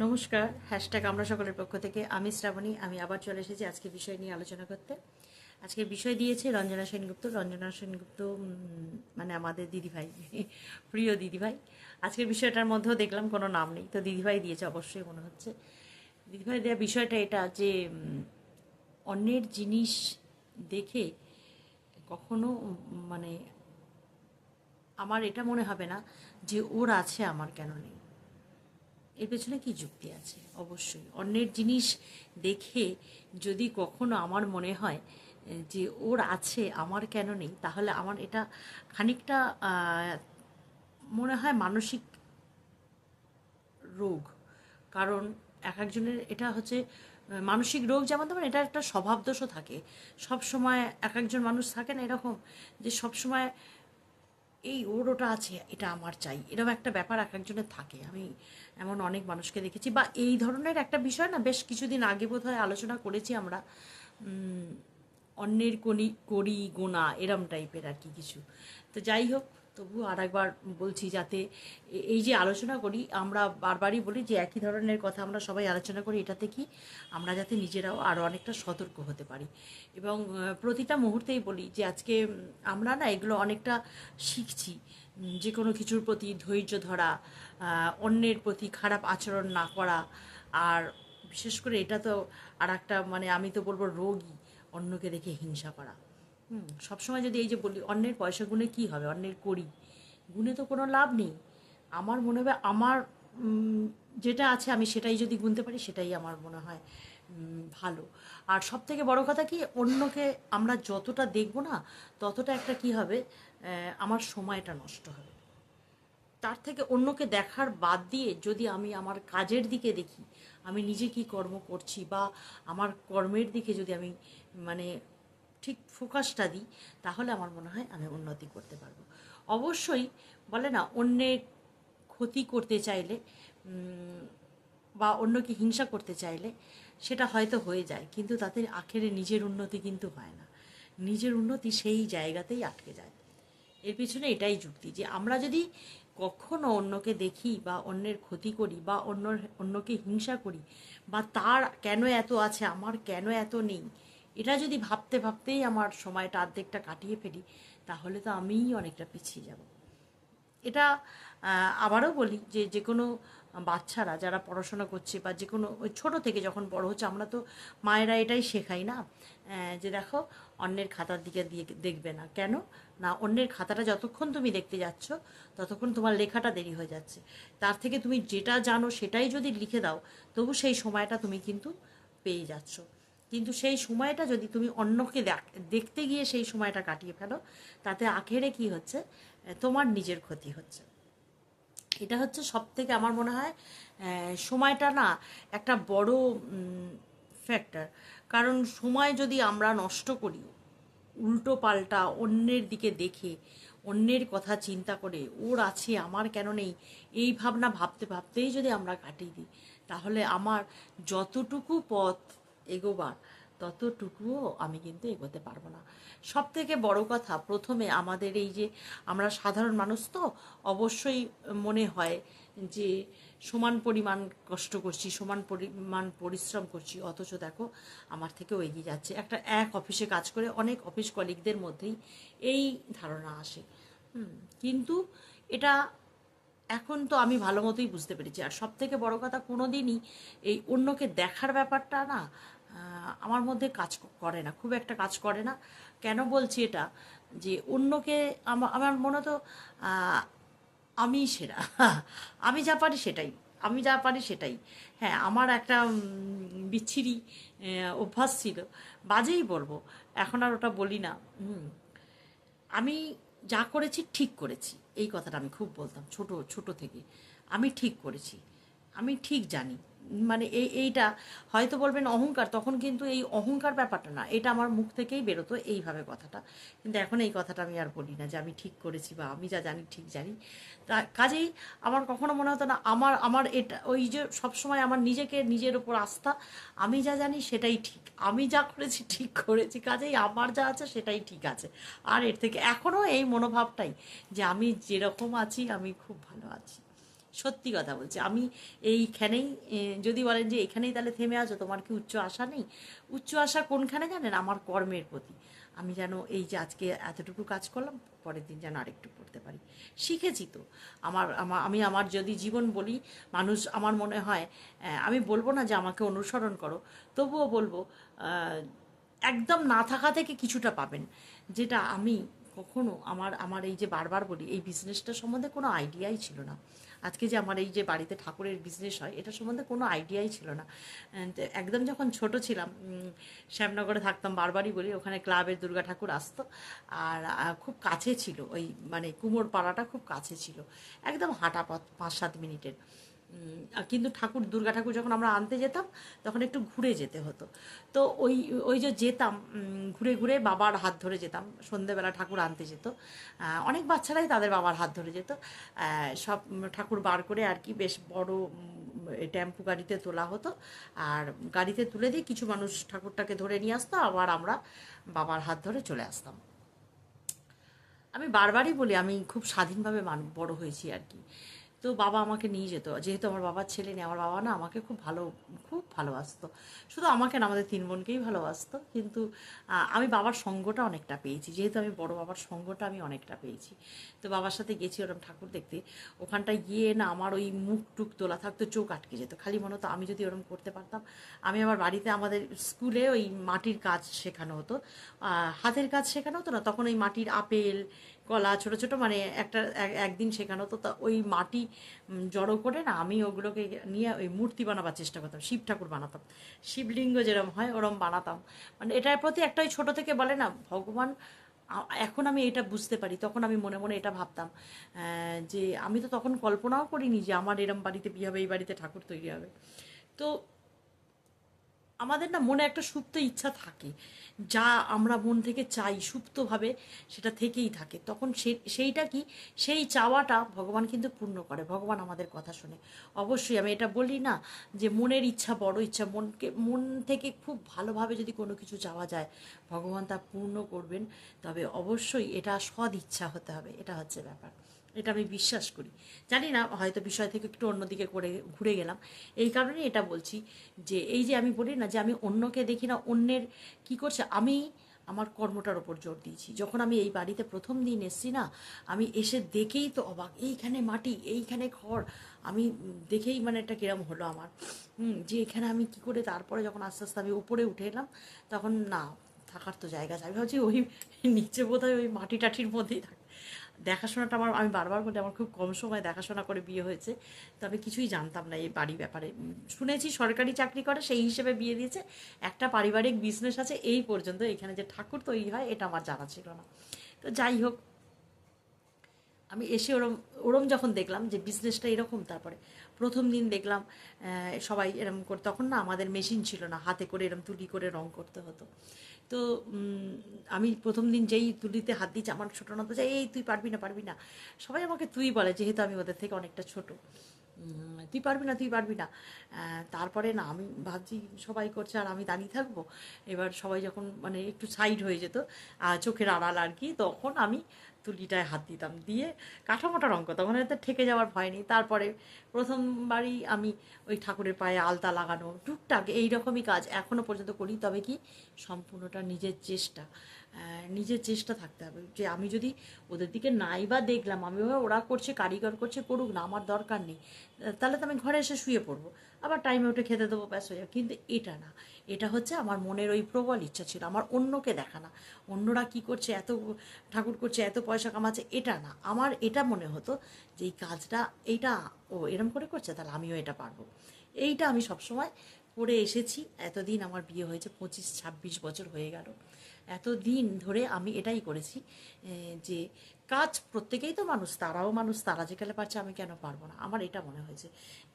নমস্কার হ্যাশট্যাগ আমরা সকলের পক্ষ থেকে, আমি শ্রাবণী, আমি আবার চলে এসেছি আজকে বিষয় নিয়ে আলোচনা করতে। আজকে বিষয় দিয়েছে রঞ্জনা সেনগুপ্ত রঞ্জনা সেনগুপ্ত মানে আমাদের দিদিভাই, প্রিয় দিদিভাই। আজকের বিষয়টার মধ্যেও দেখলাম কোনো নাম নেই, তো দিদিভাই দিয়েছে অবশ্যই মনে হচ্ছে। দিদিভাই দেওয়া বিষয়টা এটা যে অন্যের জিনিস দেখে কখনো মানে আমার এটা মনে হবে না যে ওর আছে, আমার কেন নেই। এর পেছনে কি যুক্তি আছে? অবশ্যই। অন্যের জিনিস দেখে যদি কখনো আমার মনে হয় যে ওর আছে, আমার কেন নেই, তাহলে আমার এটা খানিকটা মনে হয় মানসিক রোগ। কারণ এক একজনের এটা হচ্ছে মানসিক রোগ যেমন তেমন এটা একটা স্বভাব দোষও থাকে। সব সময় এক একজন মানুষ থাকে না এরকম যে সব সময় এই ওর ওটা আছে, এটা আমার চাই। এরকম একটা ব্যাপার এক একজনের থাকে। আমি এমন অনেক মানুষকে দেখেছি। বা এই ধরনের একটা বিষয় না, বেশ কিছুদিন আগে বোধ হয় আলোচনা করেছি আমরা অন্যের কনি করি গোনা, এরম টাইপের আর কি কিছু। তো যাই হোক তবু আর একবার বলছি যাতে এই যে আলোচনা করি, আমরা বারবারই বলি যে একই ধরনের কথা আমরা সবাই আলোচনা করি, এটাতে কি আমরা যাতে নিজেরাও আরও অনেকটা সতর্ক হতে পারি। এবং প্রতিটা মুহূর্তেই বলি যে আজকে আমরা না এগুলো অনেকটা শিখছি। যে কোনো কিছুর প্রতি ধৈর্য ধরা অন্যের প্রতি খারাপ আচরণ না করা, আর বিশেষ করে এটা তো আর একটা মানে আমি তো বলব রোগী, অন্যকে দেখে হিংসা করা। হুম, সবসময় যদি এই যে বলি, অন্যের পয়সা গুনে কী হবে? অন্যের করি। গুণে তো কোনো লাভ নেই। আমার মনে হবে আমার যেটা আছে আমি সেটাই যদি গুনতে পারি, সেটাই আমার মনে হয় ভালো। আর সব থেকে বড় কথা কি, অন্যকে আমরা যতটা দেখব না, ততটা একটা কি হবে আমার সময়টা নষ্ট হবে। তার থেকে অন্যকে দেখার বাদ দিয়ে যদি আমি আমার কাজের দিকে দেখি, আমি নিজে কি কর্ম করছি বা আমার কর্মের দিকে যদি আমি মানে ঠিক ফোকাসটা দিই, তাহলে আমার মনে হয় আমি উন্নতি করতে পারব। অবশ্যই, বলে না, অন্যের ক্ষতি করতে চাইলে বা অন্যকে হিংসা করতে চাইলে সেটা হয়তো হয়ে যায়, কিন্তু তাতে আখেরে নিজের উন্নতি কিন্তু হয় না। নিজের উন্নতি সেই জায়গাতেই আটকে যায়। এর পিছনে এটাই যুক্তি যে আমরা যদি কখনো অন্যকে দেখি বা অন্যের ক্ষতি করি বা অন্য অন্যকে হিংসা করি, বা তার কেন এত আছে, আমার কেন এত নেই এটা যদি ভাবতে ভাবতেই আমার সময়টা অর্ধেকটা কাটিয়ে ফেলি, তাহলে তো আমিই অনেকটা পিছিয়ে যাব। এটা আবারও বলি যে যে কোনো বাচ্চারা যারা পড়াশোনা করছে বা যে কোনো ওই ছোটো থেকে যখন বড় হচ্ছে, আমরা তো মায়েরা এটাই শেখাই না? যে দেখো, অন্যের খাতার দিকে দিয়ে দেখবে না। কেন? না, অন্যের খাতাটা যতক্ষণ তুমি দেখতে যাচ্ছ, ততক্ষণ তোমার লেখাটা দেরি হয়ে যাচ্ছে। তার থেকে তুমি যেটা জানো সেটাই যদি লিখে দাও, তবু সেই সময়টা তুমি কিন্তু পেয়ে যাচ্ছ। কিন্তু সেই সময়টা যদি তুমি অন্যকে দেখ- দেখতে গিয়ে সেই সময়টা কাটিয়ে ফেলো, তাতে আখেরে কি হচ্ছে? তোমার নিজের ক্ষতি হচ্ছে। এটা হচ্ছে সব থেকে আমার মনে হয় সময়টা না একটা বড় ফ্যাক্টর কারণ সময় যদি আমরা নষ্ট করি, উল্টো পাল্টা অন্যের দিকে দেখে, অন্যের কথা চিন্তা করে, ওর আছে, আমার কেন নেই? এই ভাবনা ভাবতে ভাবতেই যদি আমরা কাটিয়ে দিই, তাহলে আমার যতটুকু পথ এগোবার, ততটুকুও আমি কিন্তু এগোতে পারব না। সব থেকে বড় কথা, প্রথমে আমাদের এই যে আমরা সাধারণ মানুষ তো, অবশ্যই মনে হয় যে সমান পরিমাণ কষ্ট করছি, সমান পরিমাণ পরিশ্রম করছি, অথচ দেখো আমার থেকেও এগিয়ে যাচ্ছে। একটা এক অফিসে কাজ করে অনেক অফিস কলিগদের মধ্যেই এই ধারণা আসে। কিন্তু এটা এখন তো আমি ভালো মতোই বুঝতে পেরেছি। আর সব থেকে বড় কথা কোনো দিনই এই অন্যকে দেখার ব্যাপারটা না আমার মধ্যে কাজ করে না, খুব একটা কাজ করে না। কেন বলছি এটা? যে অন্যকে আমা- আমার মনে তো আমি সেরা। আমি যা পারি সেটাই, আমি যা পারি সেটাই। হ্যাঁ আমার একটা বিচ্ছিরি অভ্যাস ছিল। বাজেই বলব, এখন আর ওটা বলি না। আমি যা করেছি ঠিক করেছি। এই কথাটা আমি খুব বলতাম ছোট ছোট থেকে। আমি ঠিক করেছি। আমি ঠিক জানি। মানে এই, এইটা হয়তো বলবেন অহংকার, তখন কিন্তু এই অহংকার ব্যাপারটা না, এটা আমার মুখ থেকেই বেরোতো এইভাবে কথাটা। কিন্তু এখন এই কথাটা আমি আর বলি না যে আমি ঠিক করেছি বা আমি যা জানি ঠিক জানি। তা কাজেই আমার কখনো মনে হতো না, আমার আমার এটা, ওই যে সবসময় আমার নিজেকে, নিজের ওপর আস্থা, আমি যা জানি সেটাই ঠিক, আমি যা করেছি ঠিক করেছি, কাজেই আমার যা আছে সেটাই ঠিক আছে। আর এর থেকে এখনও এই মনোভাবটাই যে আমি যেরকম আছি, আমি খুব ভালো আছি। সত্যি কথা বলছি। আমি এইখানেই যদি বলেন যে এখানেই তাহলে থেমে আছো, তোমার কি উচ্চ আশা নেই? উচ্চ আশা কোনখানে জানেন? আমার কর্মের প্রতি। আমি যেন এই যে আজকে এতটুকু কাজ করলাম, পরের দিন যেন আরেকটু করতে পারি। শিখেছি তো। আমার, আমা- আমি আমার যদি জীবন বলি, মানুষ আমার মনে হয় আমি বলব না যে আমাকে অনুসরণ করো, তবুও বলব একদম না থাকা থেকে কিছুটা পাবেন। যেটা আমি কখনো আমার আমার এই যে বারবার বলি, এই বিজনেসটা সম্বন্ধে কোনো আইডিয়াই ছিল না। আজকে যে আমার এই যে বাড়িতে ঠাকুরের বিজনেস হয়, এটা সম্বন্ধে কোনো আইডিয়াই ছিল না। একদম যখন ছোট ছিলাম শ্যামনগরে থাকতাম বারবারই বলি, ওখানে ক্লাবের দুর্গা ঠাকুর আসতো। আর খুব কাছে ছিল ওই মানে কুমোর পাড়াটা খুব কাছে ছিল। একদম হাঁটা পথ পাঁচ সাত মিনিটের। কিন্তু ঠাকুর, দুর্গা ঠাকুর যখন আমরা আনতে যেতাম, তখন একটু ঘুরে যেতে হতো। তো ওই ওই যে যেতাম ঘুরে ঘুরে বাবার হাত ধরে যেতাম। সন্ধেবেলা ঠাকুর আনতে যেত। অনেক বাচ্চারাই তাদের বাবার হাত ধরে যেত। সব ঠাকুর বার করে আর কি বেশ বড় টেম্পু গাড়িতে তোলা হতো। আর গাড়িতে তুলে দিয়ে কিছু মানুষ ঠাকুরটাকে ধরে নিয়ে আসতো, আবার আমরা বাবার হাত ধরে চলে আসতাম। আমি বারবারই বলি, আমি খুব স্বাধীনভাবে বড় হয়েছি আর কি। তো বাবা আমাকে নিয়ে যেত। যেহেতু আমার বাবার ছেলে নেই, আমার বাবা না আমাকে খুব ভালো, খুব ভালোবাসতো। শুধু আমাকে না, আমাদের তিন বোনকেই ভালোবাসতো। কিন্তু আমি বাবার সঙ্গটা অনেকটা পেয়েছি। যেহেতু আমি বড় বাবার সঙ্গটা আমি অনেকটা পেয়েছি। তো বাবার সাথে গেছি ওরম ঠাকুর দেখতে। ওখানটায় গিয়ে না আমার ওই মুখ টুক তোলা থাকতো, চোখ আটকে যেত। খালি মনে হতো আমি যদি ওরম করতে পারতাম, আমি আমার বাড়িতে আমাদের স্কুলে ওই মাটির কাজ শেখানো হতো। হাতের কাজ শেখানো হতো না, তখন ওই মাটির আপেল কলা ছোট ছোট মানে একটা, এক- একদিন শেখানো। তো তা ওই মাটি জড়ো করে না আমি ওগুলোকে নিয়ে ওই মূর্তি বানাবার চেষ্টা করতাম, শিব ঠাকুর বানাতাম। শিবলিঙ্গ যেরকম হয় ওরম বানাতাম। মানে এটার প্রতি একটা ওই ছোটো থেকে বলে না, ভগবান এখন আমি এটা বুঝতে পারি, তখন আমি মনে মনে এটা ভাবতাম। যে আমি তো তখন কল্পনাও করিনি যে আমার এরম বাড়িতে বিয়ে হবে, এই বাড়িতে ঠাকুর তৈরি হবে। তো আমাদের না মনে একটা সুপ্ত ইচ্ছা থাকে। যা আমরা মন থেকে চাই, সুপ্তভাবে সেটা থেকেই থাকে। তখন সেইটা কি? সেই চাওয়াটা ভগবান কিন্তু পূর্ণ করে। ভগবান আমাদের কথা শুনে। অবশ্যই আমি এটা বলি না যে মনের ইচ্ছা বড় ইচ্ছা। মনকে, মন থেকে খুব ভালোভাবে যদি কোনো কিছু চাওয়া যায়, ভগবান তা পূর্ণ করবেন। তবে অবশ্যই এটা সদ ইচ্ছা হতে হবে। এটা হচ্ছে ব্যাপার। এটা আমি বিশ্বাস করি। জানি না, হয়তো বিষয় থেকে একটু অন্যদিকে করে ঘুরে গেলাম। এই কারণেই এটা বলছি যে, এই যে আমি বলি না যে, আমি অন্যকে দেখি না, অন্যের কি করছে, আমি আমার কর্মটার ওপর জোর দিয়েছি। যখন আমি এই বাড়িতে প্রথম দিন এসছি না, আমি এসে দেখেই তো অবাক, এইখানে মাটি, এইখানে খড়, আমি দেখেই মানে একটা কিরম হলো আমার। যে এখানে আমি কি করে তারপরে যখন আস্তে আস্তে আমি উপরে উঠে এলাম, তখন না, থাকার তো জায়গা আছে। আমি ভাবছি ওই নিচে বোধহয় ওই মাটি টাটির মধ্যেই থাকে দেখাশোনাটা আমার, আমি বারবার বলি, আমার খুব কম সময় দেখাশোনা করে বিয়ে হয়েছে। তবে কিছুই জানতাম না এই বাড়ি ব্যাপারে। শুনেছি সরকারি চাকরি করে, সেই হিসেবে বিয়ে দিয়েছে। একটা পারিবারিক বিজনেস আছে, এই পর্যন্ত এখানে যে ঠাকুর তৈরি হয়, এটা আমার জানা ছিল না। তো যাই হোক আমি এসে ওরম ওরম যখন দেখলাম যে বিজনেসটা এরকম, তারপরে প্রথম দিন দেখলাম সবাই এরম করে, তখন না আমাদের মেশিন ছিল না, হাতে করে এরম তুলি করে রং করতে হতো। তো আমি প্রথম দিন যেই তুলিতে হাত দিচ্ছি আমার ছোটো না তো যে এই তুই পারবি না পারবি না। সবাই আমাকে তুই বলে, যেহেতু আমি ওদের থেকে অনেকটা ছোট। তুই পারবি না, তুই পারবি না। তারপরে না আমি ভাবছি, সবাই করছে, আর আমি দাঁড়িয়ে থাকব। এবার সবাই যখন মানে একটু সাইড হয়ে যেত চোখের আড়াল আর কি, তখন আমি তুলিটায় হাত দিতাম। দিয়ে কাঠামোটা রঙ করতাম। তো ঠেকে যাওয়ার ভয় নেই। তারপরে প্রথমবারই আমি ওই ঠাকুরের পায়ে আলতা লাগানো, টুকটাক এই রকমই কাজ এখনও পর্যন্ত করি। তবে কি সম্পূর্ণটা নিজের চেষ্টা। নিজের চেষ্টা থাকতে হবে। যে আমি যদি ওদের দিকে নাই বা দেখলাম, আমি ওরা করছে, কারিগর করছে, করুক না, আমার দরকার নেই, তাহলে তো আমি ঘরে এসে শুয়ে পড়ব। আবার টাইমে উঠে খেতে দেবো, ব্যাস হয়ে যাবে। কিন্তু এটা না। এটা হচ্ছে আমার মনের ওই প্রবল ইচ্ছা ছিল। আমার অন্যকে দেখা না। অন্যরা কি করছে, এত ঠাকুর করছে, এত পয়সা কামাচ্ছে, এটা না। আমার এটা মনে হতো যে এই কাজটা, এইটা ও এরম করে করছে, তাহলে আমিও এটা পারব। এইটা আমি সবসময় করে এসেছি। এতদিন আমার বিয়ে হয়েছে, পঁচিশ, ছাব্বিশ বছর হয়ে গেল। এতদিন ধরে আমি এটাই করেছি যে কাজ প্রত্যেকেই তো মানুষ, তারাও মানুষ, তারা যেখানে পারছে আমি কেন পারব না? আমার এটা মনে হয়েছে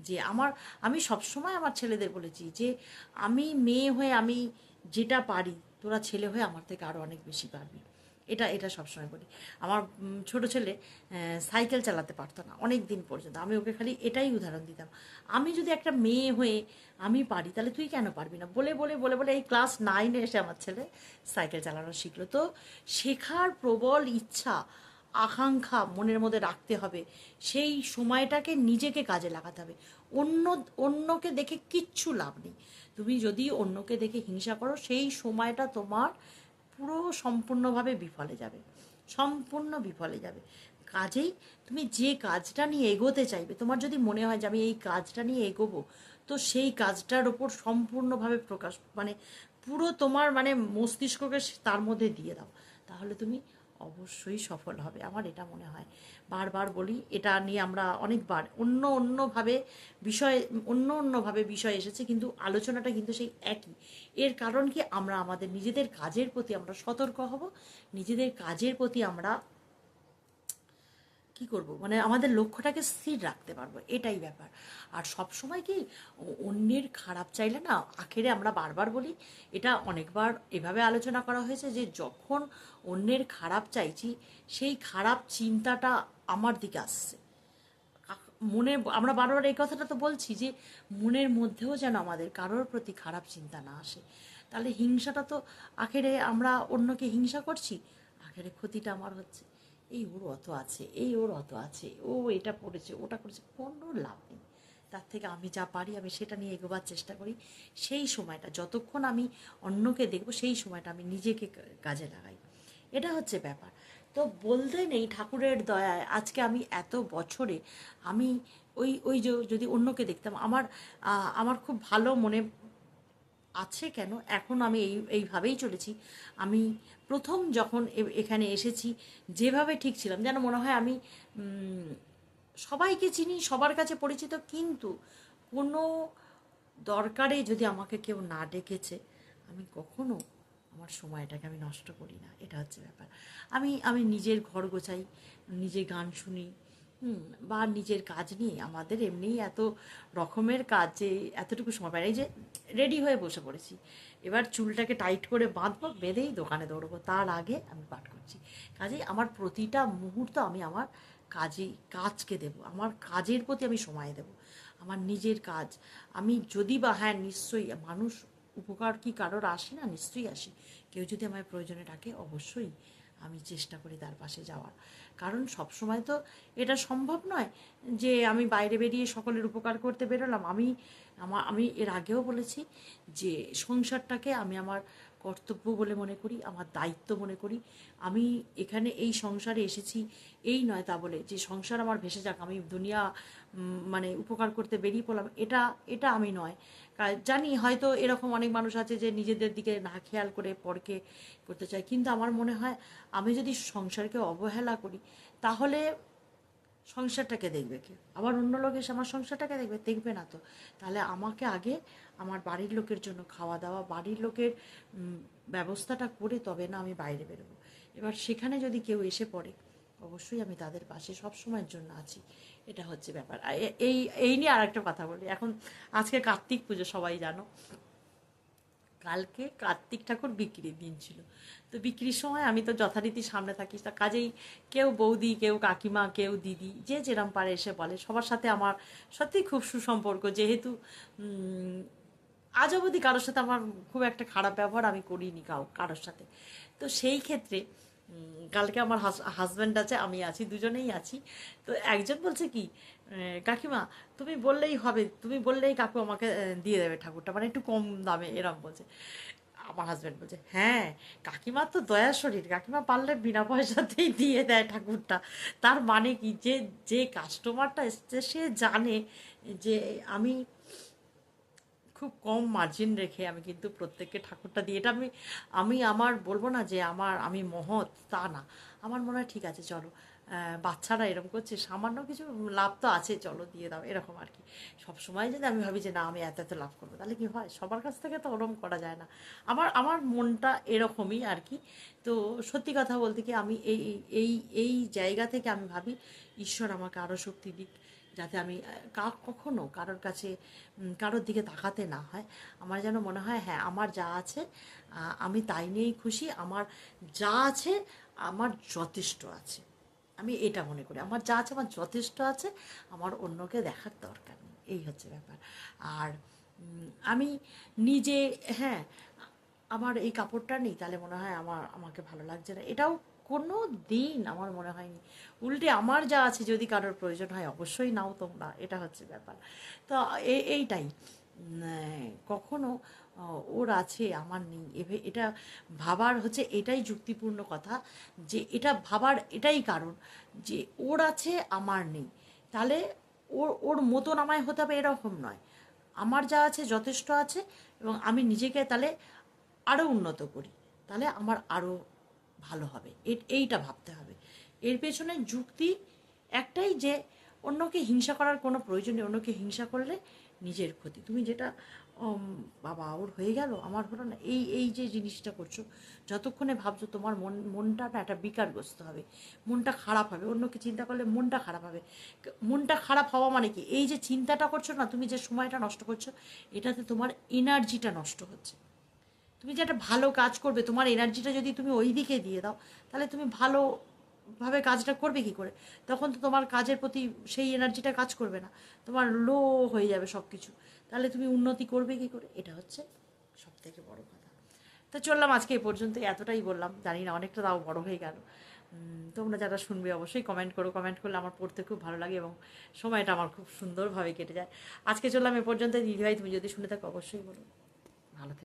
যে আমার, আমি সবসময় আমার ছেলেদের বলেছি যে আমি মেয়ে হয়ে আমি যেটা পারি, তোরা ছেলে হয়ে আমার থেকে আরও অনেক বেশি পারবি। এটা এটা সবসময় বলি। আমার ছোট ছেলে সাইকেল চালাতে পারতো না অনেক দিন পর্যন্ত। আমি ওকে খালি এটাই উদাহরণ দিতাম। আমি যদি একটা মেয়ে হয়ে আমি পারি, তাহলে তুই কেন পারবি না? বলে বলে বলে বলে এই ক্লাস নাইনে এসে আমার ছেলে সাইকেল চালানো শিখলো। তো শেখার প্রবল ইচ্ছা আকাঙ্ক্ষা মনের মধ্যে রাখতে হবে। সেই সময়টাকে নিজেকে কাজে লাগাতে হবে। অন্য, অন্যকে দেখে কিচ্ছু লাভ নেই। তুমি যদি অন্যকে দেখে হিংসা করো, সেই সময়টা তোমার পুরো সম্পূর্ণভাবে বিফলে যাবে। সম্পূর্ণ বিফলে যাবে। কাজেই তুমি যে কাজটা নিয়ে এগোতে চাইবে, তোমার যদি মনে হয় যে আমি এই কাজটা নিয়ে এগোবো, তো সেই কাজটার ওপর সম্পূর্ণভাবে প্রকাশ মানে পুরো তোমার মানে মস্তিষ্ককে তার মধ্যে দিয়ে দাও। তাহলে তুমি অবশ্যই সফল হবে, আমার এটা মনে হয়। বারবার বলি, এটা নিয়ে আমরা অনেকবার অন্য অন্যভাবে বিষয়, অন্য অন্যভাবে বিষয় এসেছে, কিন্তু আলোচনাটা কিন্তু সেই একই। এর কারণ কি? আমরা আমাদের নিজেদের কাজের প্রতি আমরা সতর্ক হব, নিজেদের কাজের প্রতি আমরা কি করব? মানে আমাদের লক্ষ্যটাকে স্থির রাখতে পারব, এটাই ব্যাপার। আর সব সময় কি অন্যের খারাপ চাইলে না, আখেরে আমরা বারবার বলি, এটা অনেকবার এভাবে আলোচনা করা হয়েছে যে যখন অন্যের খারাপ চাইছি, সেই খারাপ চিন্তাটা আমার দিকে আসছে। মনে, আমরা বারবার এই কথাটা তো বলছি যে মনের মধ্যেও যেন আমাদের কারোর প্রতি খারাপ চিন্তা না আসে। তাহলে হিংসাটা তো আখেরে আমরা অন্যকে হিংসা করছি, আখেরে ক্ষতিটা আমার হচ্ছে। এই ওর অত আছে, এই ওর অত আছে, ও এটা পড়েছে, ওটা করেছে, কোনো লাভ নেই। তার থেকে আমি যা পারি, আমি সেটা নিয়ে এগোবার চেষ্টা করি। সেই সময়টা, যতক্ষণ আমি অন্যকে দেখব, সেই সময়টা আমি নিজেকে কাজে লাগাই। এটা হচ্ছে ব্যাপার। তো বলতে নেই ঠাকুরের দয়ায়, আজকে আমি এত বছরে আমি ওই ওই যে যদি অন্যকে দেখতাম, আমার আমার খুব ভালো মনে আছে কেন? এখন আমি এই, এইভাবেই চলেছি। আমি প্রথম যখন এখানে এসেছি, যেভাবে ঠিক ছিলাম, যেন মনে হয় আমি সবাইকে চিনি, সবার কাছে পরিচিত, কিন্তু কোনো দরকারে যদি আমাকে কেউ না ডেকেছে, আমি কখনো আমার সময়টাকে আমি নষ্ট করি না। এটা হচ্ছে ব্যাপার। আমি আমি নিজের ঘর গোছাই, নিজে গান শুনি বা নিজের কাজ নিয়ে। আমাদের এমনিই এত রকমের কাজ যে, এতটুকু সময় এই যে রেডি হয়ে বসে পড়েছি। এবার চুলটাকে টাইট করে বাঁধবো, বেঁধেই দোকানে দৌড়বো। তার আগে আমি পাঠ করছি। কাজেই আমার প্রতিটা মুহূর্ত আমি আমার কাজে কাজকে দেব। আমার কাজের প্রতি আমি সময় দেব। আমার নিজের কাজ। আমি যদি বা হ্যাঁ নিশ্চয়ই মানুষ, উপকার কি কারোর আসে না? নিশ্চয়ই আসে। কেউ যদি আমায় প্রয়োজনে ডাকে, অবশ্যই। আমি চেষ্টা করি তার পাশে যাওয়ার। কারণ সব সময় তো এটা সম্ভব নয় যে আমি বাইরে বেরিয়ে সকলের উপকার করতে বেরোলাম। আমি আমি এর আগেও বলেছি যে সংসারটাকে আমি আমার কর্তব্য বলে মনে করি, আমার দায়িত্ব মনে করি। আমি এখানে এই সংসারে এসেছি, এই নয় তা বলে যে সংসার আমার ভেসে যাক, আমি দুনিয়া মানে উপকার করতে বেরিয়ে পড়লাম, এটা এটা আমি নয়। জানি হয়তো এরকম অনেক মানুষ আছে যে নিজেদের দিকে না খেয়াল করে পরকে করতে চায়, কিন্তু আমার মনে হয় আমি যদি সংসারকে অবহেলা করি, তাহলে সংসারটাকে দেখবে কে আবার অন্য লোক এসে আমার সংসারটাকে দেখবে দেখবে না তো। তাহলে আমাকে আগে আমার বাড়ির লোকের জন্য খাওয়া দাওয়া, বাড়ির লোকের ব্যবস্থাটা করে তবে না আমি বাইরে বেরোবো। এবার সেখানে যদি কেউ এসে পড়ে, অবশ্যই আমি তাদের পাশে সব সময়ের জন্য আছি। এটা হচ্ছে ব্যাপার। এই এই নিয়ে আর একটা কথা বলি। এখন আজকে কার্তিক পুজো, সবাই জানো। কালকে কার্তিক ঠাকুর বিক্রির দিন ছিল। তো বিক্রির সময় আমি তো যথারীতি সামনে থাকি তা কাজেই কেউ বৌদি, কেউ কাকিমা, কেউ দিদি, যে যেরম পারে এসে বলে। সবার সাথে আমার সত্যি খুব সুসম্পর্ক, যেহেতু আজ অবধি কারোর সাথে আমার খুব একটা খারাপ ব্যবহার আমি করিনি কাউ, কারোর সাথে। তো সেই ক্ষেত্রে কালকে আমার হাজব্যান্ড আছে, আমি আছি, দুজনেই আছি। তো একজন বলছে কি কাকিমা, তুমি বললেই হবে, তুমি বললেই কাকু আমাকে দিয়ে দেবে ঠাকুরটা মানে একটু কম দামে, এরম বলছে। আমার হাজব্যান্ড বলছে হ্যাঁ কাকিমার তো দয়া শরীর, কাকিমা পারলে বিনা পয়সাতেই দিয়ে দেয় ঠাকুরটা। তার মানে কি? যে যে কাস্টমারটা এসছে, সে জানে যে আমি খুব কম মার্জিন রেখে আমি কিন্তু প্রত্যেককে ঠাকুরটা দিই। এটা আমি আমি আমার বলব না যে আমার, আমি মহৎ, তা না। আমার মনে হয় ঠিক আছে, চলো। বাচ্চারা এরকম করছে, সামান্য কিছু লাভ তো আছে, চলো দিয়ে দাও, এরকম আর কি। সব সময় যদি আমি ভাবি যে না, আমি এত এত লাভ করব, তাহলে কি হয়? সবার কাছ থেকে তো ওরম করা যায় না। আমার আমার মনটা এরকমই আর কি। তো সত্যি কথা বলতে কি, আমি এই, এই- এই জায়গা থেকে আমি ভাবি, ঈশ্বর আমাকে আরও শক্তি দিক, যাতে আমি কখনো কারোর কাছে কারোর দিকে তাকাতে না হয়। আমার যেন মনে হয় হ্যাঁ আমার যা আছে আমি তাই নিয়েই খুশি, আমার যা আছে, আমার যথেষ্ট আছে। আমি এটা মনে করি। আমার যা আছে আমার যথেষ্ট আছে, আমার অন্যকে দেখার দরকার নেই। এই হচ্ছে ব্যাপার। আর আমি নিজে হ্যাঁ আমার এই কাপড়টা নেই, তাহলে মনে হয় আমার, আমাকে ভালো লাগছে না। এটাও কোনো দিন আমার মনে হয়নি। উল্টে আমার যা আছে যদি কারোর প্রয়োজন হয়, অবশ্যই নাও তোমরা। এটা হচ্ছে ব্যাপার। তো এইটাই। কখনো ওর আছে, আমার নেই। এভে এটা ভাবার হচ্ছে এটাই যুক্তিপূর্ণ কথা, যে এটা ভাবার এটাই কারণ, যে ওর আছে, আমার নেই। তাহলে ওর ওর মতন আমায় হতে হবে এরকম নয়। আমার যা আছে যথেষ্ট আছে, এবং আমি নিজেকে তাহলে আরও উন্নত করি। তাহলে আমার আরও ভালো হবে। এইটা ভাবতে হবে। এর পেছনে যুক্তি একটাই যে, অন্যকে হিংসা করার কোনো প্রয়োজন নেই, অন্যকে হিংসা করলে নিজের ক্ষতি। তুমি যেটা বাবা, ওর হয়ে গেল? আমার হলো না, এই এই যে জিনিসটা করছ, যতক্ষণে ভাবছ তোমার মন, মনটা না একটা বিকারগ্রস্ত হবে, মনটা খারাপ হবে, অন্যকে চিন্তা করলে মনটা খারাপ হবে মনটা খারাপ হওয়া মানে কি? এই যে চিন্তাটা করছ না, তুমি যে সময়টা নষ্ট করছ, এটাতে তোমার এনার্জিটা নষ্ট হচ্ছে। তুমি যে একটা ভালো কাজ করবে, তোমার এনার্জিটা যদি তুমি ওই দিকে দিয়ে দাও, তাহলে তুমি ভালোভাবে কাজটা করবে কি করে? তখন তো তোমার কাজের প্রতি সেই এনার্জিটা কাজ করবে না। তোমার লো হয়ে যাবে সব কিছু তাহলে তুমি উন্নতি করবে কি করে? এটা হচ্ছে সব থেকে বড় কথা। তো চললাম আজকে এই পর্যন্ত। এতটাই বললাম। জানি না অনেকটা তাও বড় হয়ে গেল। তোমরা যারা শুনবে অবশ্যই কমেন্ট করো। কমেন্ট করলে আমার পড়তে খুব ভালো লাগে এবং সময়টা আমার খুব সুন্দরভাবে কেটে যায়। আজকে চললাম এ পর্যন্ত। দিদিভাই, তুমি যদি শুনে থাকো অবশ্যই বলো। ভালো